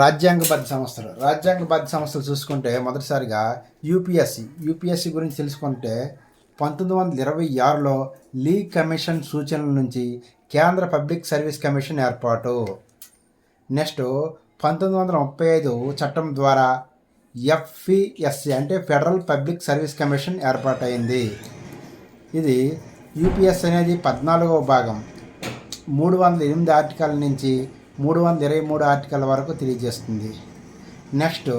రాజ్యాంగబద్ధ సంస్థలు. రాజ్యాంగబద్ధ సంస్థలు చూసుకుంటే మొదటిసారిగా యూపీఎస్సి. యూపీఎస్సి గురించి తెలుసుకుంటే పంతొమ్మిది వందల ఇరవై ఆరులో లీ కమిషన్ సూచనల నుంచి కేంద్ర పబ్లిక్ సర్వీస్ కమిషన్ ఏర్పాటు. నెక్స్ట్ పంతొమ్మిది వందల ముప్పై ఐదు చట్టం ద్వారా ఎఫ్పిఎస్సి అంటే ఫెడరల్ పబ్లిక్ సర్వీస్ కమిషన్ ఏర్పాటైంది. ఇది యూపీఎస్ అనేది పద్నాలుగవ భాగం. మూడు వందల ఎనిమిది ఆర్టికల్ నుంచి మూడు వందల ఇరవై మూడు ఆర్టికల్ వరకు తెలియజేస్తుంది. నెక్స్ట్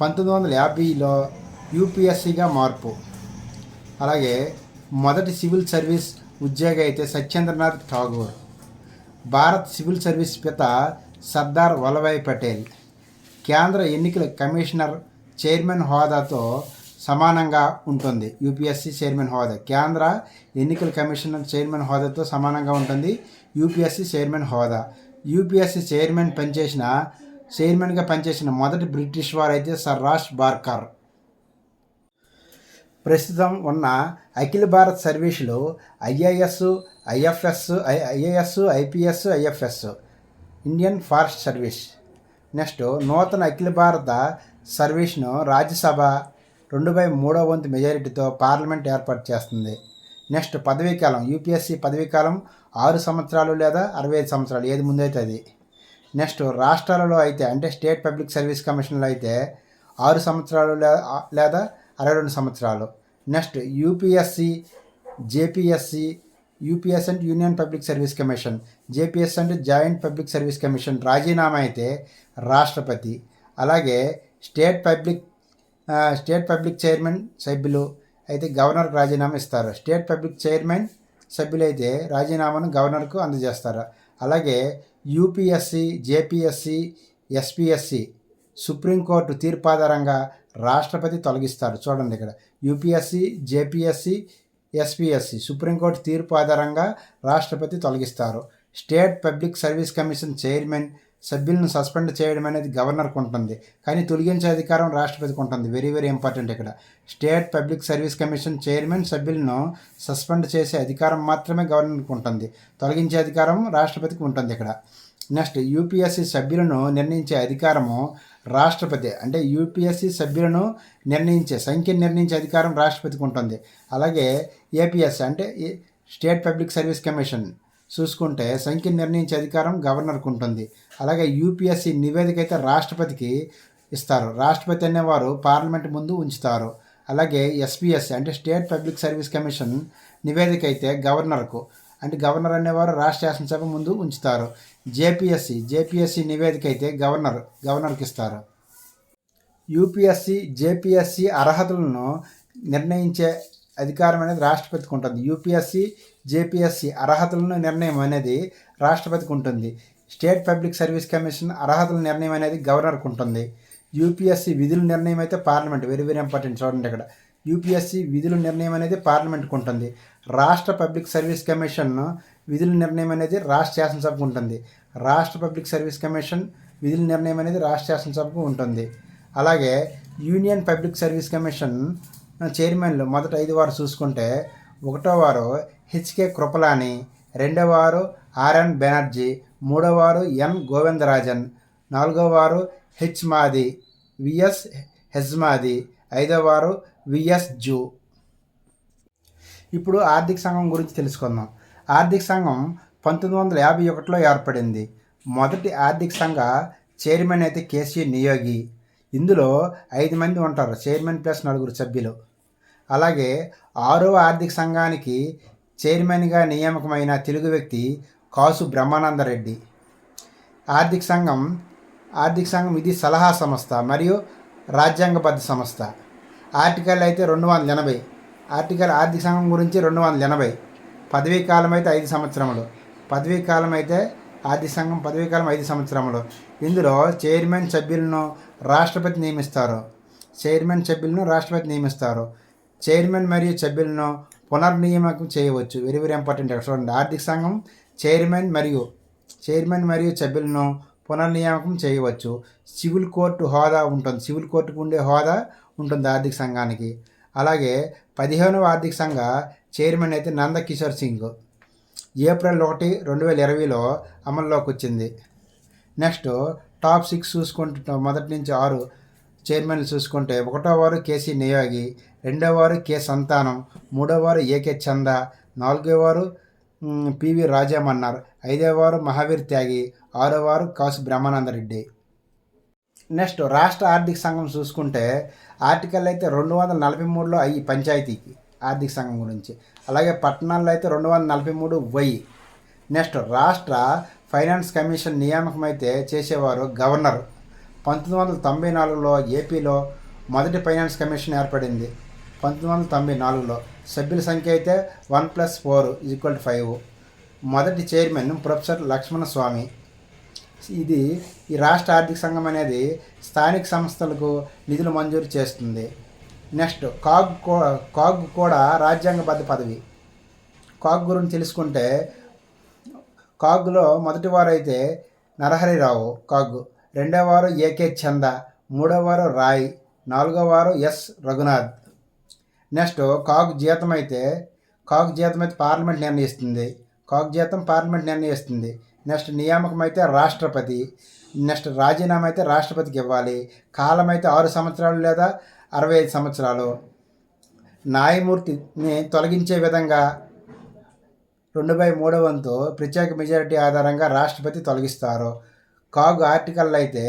పంతొమ్మిది వందల యాభైలో యూపీఎస్సీగా మార్పు. అలాగే మొదటి సివిల్ సర్వీస్ ఉద్యోగి అయితే సత్యేంద్రనాథ్ ఠాగూర్. భారత్ సివిల్ సర్వీస్ పిత సర్దార్ వల్లభాయ్ పటేల్. కేంద్ర ఎన్నికల కమిషనర్ చైర్మన్ హోదాతో సమానంగా ఉంటుంది. యూపీఎస్సీ చైర్మన్ హోదా. కేంద్ర ఎన్నికల కమిషనర్ చైర్మన్ హోదాతో సమానంగా ఉంటుంది. యూపీఎస్సీ చైర్మన్ హోదా. యూపీఎస్సీ చైర్మన్ పనిచేసిన చైర్మన్గా పనిచేసిన మొదటి బ్రిటిష్ వారు అయితే సర్ రాష్ బార్కర్. ప్రస్తుతం ఉన్న అఖిల భారత్ సర్వీసులు IAS IFS IAS IPS IFS Indian forest service. Next నూతన అఖిల భారత సర్వీస్ను రాజ్యసభ రెండు బై మూడో వంతు మెజారిటీతో పార్లమెంట్ ఏర్పాటు చేస్తుంది. నెక్స్ట్ పదవీ కాలం యూపీఎస్సీ పదవీ కాలం ఆరు సంవత్సరాలు లేదా అరవై ఐదు సంవత్సరాలు ఏది ముందైతే అది. నెక్స్ట్ రాష్ట్రాలలో అయితే అంటే స్టేట్ పబ్లిక్ సర్వీస్ కమిషన్లో అయితే ఆరు సంవత్సరాలు లేదా అరవై రెండు సంవత్సరాలు. నెక్స్ట్ యూపీఎస్సి జేపీఎస్సి యూపీఎస్ అంటే union public service commission JPS అంటే జాయింట్ పబ్లిక్ సర్వీస్ కమిషన్ రాజీనామా అయితే రాష్ట్రపతి. అలాగే state public state public chairman సభ్యులు అయితే గవర్నర్కు రాజీనామా ఇస్తారు? స్టేట్ పబ్లిక్ చైర్మన్ సభ్యులైతే రాజీనామాను గవర్నర్కు అందజేస్తారు? అలాగే యూపీఎస్సి జేపీఎస్సి ఎస్పీఎస్సి సుప్రీంకోర్టు తీర్పు ఆధారంగా రాష్ట్రపతి తొలగిస్తారు. చూడండి ఇక్కడ. యూపీఎస్సి జేపీఎస్సి ఎస్పీఎస్సి సుప్రీంకోర్టు తీర్పు ఆధారంగా రాష్ట్రపతి తొలగిస్తారు. State public service commission chairman సభ్యులను సస్పెండ్ చేయడం అనేది గవర్నర్కు ఉంటుంది కానీ తొలగించే అధికారం రాష్ట్రపతికి ఉంటుంది. వెరీ వెరీ ఇంపార్టెంట్ ఇక్కడ. State public service commission chairman సభ్యులను సస్పెండ్ చేసే అధికారం మాత్రమే గవర్నర్కు ఉంటుంది. తొలగించే అధికారం రాష్ట్రపతికి ఉంటుంది ఇక్కడ. నెక్స్ట్ యూపీఎస్సీ సభ్యులను నిర్ణయించే అధికారము రాష్ట్రపతి అంటే యూపీఎస్సీ సభ్యులను నిర్ణయించే సంఖ్యను నిర్ణయించే అధికారం రాష్ట్రపతికి ఉంటుంది. అలాగే ఏపీఎస్ అంటే స్టేట్ పబ్లిక్ సర్వీస్ కమిషన్ చూసుకుంటే సంఖ్యను నిర్ణయించే అధికారం గవర్నర్కు ఉంటుంది. అలాగే యూపీఎస్సీ నివేదిక అయితే రాష్ట్రపతికి ఇస్తారు. రాష్ట్రపతి అనేవారు పార్లమెంట్ ముందు ఉంచుతారు. అలాగే ఎస్పీఎస్ అంటే స్టేట్ పబ్లిక్ సర్వీస్ కమిషన్ నివేదిక అయితే గవర్నర్కు అంటే గవర్నర్ అనేవారు రాష్ట్ర శాసనసభ ముందు ఉంచుతారు. జేపీఎస్సి జేపీఎస్సి నివేదిక అయితే గవర్నర్ గవర్నర్కి ఇస్తారు. యూపీఎస్సి జేపీఎస్సి అర్హతలను నిర్ణయించే అధికారం అనేది రాష్ట్రపతికి ఉంటుంది. యూపీఎస్సి జేపీఎస్సి అర్హతలను నిర్ణయం అనేది రాష్ట్రపతికి ఉంటుంది. స్టేట్ పబ్లిక్ సర్వీస్ కమిషన్ అర్హతల నిర్ణయం అనేది గవర్నర్కి ఉంటుంది. యూపీఎస్సి విధుల నిర్ణయం అయితే పార్లమెంట్ వెరీ వెరీ ఇంపార్టెంట్ చూడండి ఇక్కడ. యూపీఎస్సి విధుల నిర్ణయం అనేది పార్లమెంట్కి ఉంటుంది. రాష్ట్ర పబ్లిక్ సర్వీస్ కమిషన్ విధుల నిర్ణయం అనేది రాష్ట్ర శాసనసభకు ఉంటుంది. రాష్ట్ర పబ్లిక్ సర్వీస్ కమిషన్ విధుల నిర్ణయం అనేది రాష్ట్ర శాసనసభకు ఉంటుంది. అలాగే యూనియన్ పబ్లిక్ సర్వీస్ కమిషన్ చైర్మన్లు మొదట ఐదు వారు చూసుకుంటే ఒకటో వారు హెచ్కే కృపలాని రెండో వారు ఆర్ఎన్ బెనర్జీ మూడో వారు ఎన్ గోవిందరాజన్ నాలుగో వారు హెచ్ మాది విఎస్ హెజ్మాది ఐదో వారు విఎస్ జూ. ఇప్పుడు ఆర్థిక సంఘం గురించి తెలుసుకుందాం. ఆర్థిక సంఘం పంతొమ్మిది వందల యాభై ఒకటిలో ఏర్పడింది. మొదటి ఆర్థిక సంఘ చైర్మన్ అయితే కేసీ నియోగి. ఇందులో ఐదు మంది ఉంటారు చైర్మన్ ప్లస్ నలుగురు సభ్యులు. అలాగే ఆరవ ఆర్థిక సంఘానికి చైర్మన్గా నియామకమైన తెలుగు వ్యక్తి కాసు బ్రహ్మానందరెడ్డి. ఆర్థిక సంఘం ఆర్థిక సంఘం ఇది సలహా సంస్థ మరియు రాజ్యాంగబద్ధ సంస్థ. ఆర్టికల్ అయితే రెండు వందల ఎనభై. ఆర్టికల్ ఆర్థిక సంఘం గురించి రెండు వందల ఎనభై. పదవీ కాలం అయితే ఐదు సంవత్సరములు. పదవీ కాలం అయితే ఆర్థిక సంఘం పదవీ కాలం ఐదు సంవత్సరములు. ఇందులో చైర్మన్ సభ్యులను రాష్ట్రపతి నియమిస్తారు. చైర్మన్ సభ్యులను రాష్ట్రపతి నియమిస్తారు. చైర్మన్ మరియు సభ్యులను పునర్నియామకం చేయవచ్చు. వెరీ వెరీ ఇంపార్టెంట్ చూడండి. ఆర్థిక సంఘం చైర్మన్ మరియు చైర్మన్ మరియు సభ్యులను పునర్నియామకం చేయవచ్చు. సివిల్ కోర్టు హోదా ఉంటుంది. సివిల్ కోర్టుకు ఉండే హోదా ఉంటుంది ఆర్థిక సంఘానికి. అలాగే పదిహేనవ ఆర్థిక సంఘ చైర్మన్ అయితే నందకిషోర్ సింగ్. ఏప్రిల్ ఒకటి రెండు వేల ఇరవైలో అమల్లోకి వచ్చింది. నెక్స్ట్ టాప్ సిక్స్ చూసుకుంటే మొదటి నుంచి ఆరు చైర్మన్లు చూసుకుంటే ఒకటో వారు కేసీ నియోగి రెండో వారు కె సంతానం మూడో వారు ఏకే చంద నాలుగో వారు పివి రాజామన్నారు ఐదో వారు మహావీర్ త్యాగి ఆరో వారు కాసు బ్రహ్మానందరెడ్డి. నెక్స్ట్ రాష్ట్ర ఆర్థిక సంఘం చూసుకుంటే ఆర్టికల్ అయితే రెండు వందల నలభై మూడులో అయ్యి పంచాయతీకి ఆర్థిక సంఘం గురించి. అలాగే పట్టణాల్లో అయితే రెండు వందల నలభై మూడు వై. నెక్స్ట్ రాష్ట్ర ఫైనాన్స్ కమిషన్ నియామకమైతే చేసేవారు గవర్నర్. పంతొమ్మిది వందల తొంభై నాలుగులో ఏపీలో మొదటి ఫైనాన్స్ కమిషన్ ఏర్పడింది. పంతొమ్మిది వందల తొంభై నాలుగులో సభ్యుల సంఖ్య అయితే one plus four equal to five. మొదటి చైర్మన్ ప్రొఫెసర్ లక్ష్మణ స్వామి. ఇది ఈ రాష్ట్ర ఆర్థిక సంఘం అనేది స్థానిక సంస్థలకు నిధులు మంజూరు చేస్తుంది. నెక్స్ట్ కాగ్ కో కాగ్ కూడా రాజ్యాంగబద్ధ పదవి. కాగ్ గురించి తెలుసుకుంటే కాగ్లో మొదటి నరహరిరావు కాగ్. రెండవ వారు ఏకే చంద. మూడవ వారు రాయ్. నాలుగవ వారు ఎస్ రఘునాథ్. నెక్స్ట్ కాగ్ జీతం అయితే కాగ్ జీతం అయితే పార్లమెంట్ నిర్ణయిస్తుంది. కాగ్ జీతం పార్లమెంట్ నిర్ణయిస్తుంది. నెక్స్ట్ నియామకం అయితే రాష్ట్రపతి. నెక్స్ట్ రాజీనామా అయితే రాష్ట్రపతికి ఇవ్వాలి. కాలం అయితే ఆరు సంవత్సరాలు లేదా అరవై ఐదు సంవత్సరాలు. న్యాయమూర్తిని తొలగించే విధంగా రెండు బై మూడు వంతు ప్రత్యేక మెజారిటీ ఆధారంగా రాష్ట్రపతి తొలగిస్తారు. కాగ్ ఆర్టికల్ అయితే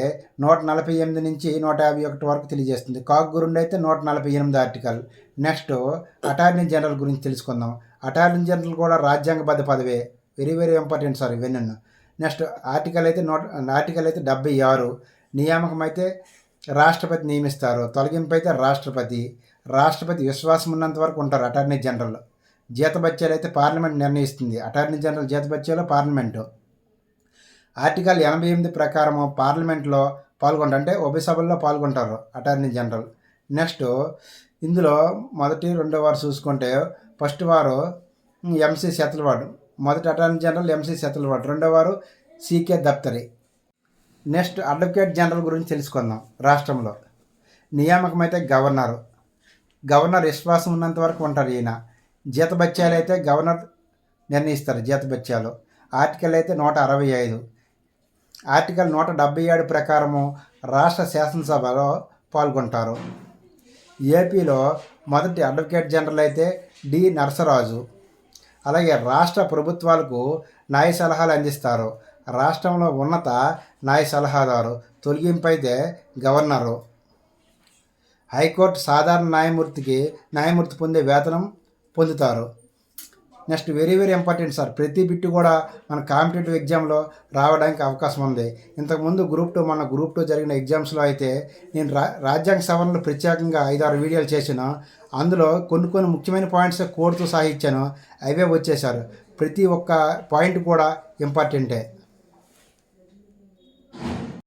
నూట నలభై ఎనిమిది నుంచి నూట యాభై ఒకటి వరకు తెలియజేస్తుంది. కాగ్ గురించి అయితే నూట నలభై ఎనిమిది ఆర్టికల్. నెక్స్ట్ అటార్నీ జనరల్ గురించి తెలుసుకుందాం. అటార్నీ జనరల్ కూడా రాజ్యాంగబద్ధ పదవే. వెరీ వెరీ ఇంపార్టెంట్ సార్ ఇవన్నీ నెక్స్ట్ ఆర్టికల్ అయితే నూట ఆర్టికల్ అయితే డెబ్బై ఆరు. నియామకం అయితే రాష్ట్రపతి నియమిస్తారు. తొలగింపు అయితే రాష్ట్రపతి. రాష్ట్రపతి విశ్వాసం ఉన్నంత వరకు ఉంటారు అటార్నీ జనరల్. జీతబత్యాలు అయితే పార్లమెంట్ నిర్ణయిస్తుంది. అటార్నీ జనరల్ జీతబత్యాలు పార్లమెంటు. ఆర్టికల్ ఎనభై ఎనిమిది ప్రకారము పార్లమెంట్లో పాల్గొంటారు అంటే ఉభయ సభల్లో పాల్గొంటారు అటార్నీ జనరల్. నెక్స్ట్ ఇందులో మొదటి రెండో వారు చూసుకుంటే ఫస్ట్ వారు ఎంసీ శతలవాడు. మొదటి అటార్నీ జనరల్ ఎంసీ శతలవాడు. రెండో వారు CK Daphtary. Next advocate general గురించి తెలుసుకుందాం రాష్ట్రంలో. నియామకం అయితే గవర్నర్. గవర్నర్ విశ్వాసం ఉన్నంత వరకు ఉంటారు ఈయన. జీతబత్యాలు అయితే గవర్నర్ నిర్ణయిస్తారు జీతబత్యాలు ఆర్టికల్ అయితే నూట అరవై ఐదు. ఆర్టికల్ నూట డెబ్బై ఏడు ప్రకారము రాష్ట్ర శాసనసభలో పాల్గొంటారు. ఏపీలో మొదటి అడ్వకేట్ జనరల్ అయితే డి నరసరాజు. అలాగే రాష్ట్ర ప్రభుత్వాలకు న్యాయ సలహాలు అందిస్తారు. రాష్ట్రంలో ఉన్నత న్యాయ సలహాదారు తొలగింపు అయితే గవర్నరు. హైకోర్టు సాధారణ న్యాయమూర్తికి న్యాయమూర్తి పొందే వేతనం పొందుతారు. Next very very important sir ప్రతి బిట్టు కూడా మన కాంపిటేటివ్ ఎగ్జామ్లో రావడానికి అవకాశం ఉంది. ఇంతకుముందు గ్రూప్ టూ మన గ్రూప్ టూ జరిగిన ఎగ్జామ్స్లో అయితే నేను రా రాజ్యాంగ సవరణలు ప్రత్యేకంగా ఐదారు వీడియోలు చేశాను. అందులో కొన్ని కొన్ని ముఖ్యమైన పాయింట్స్ కోడ్తో సహా ఇచ్చాను. అవే వచ్చేసారు ప్రతి ఒక్క పాయింట్ కూడా ఇంపార్టెంటే.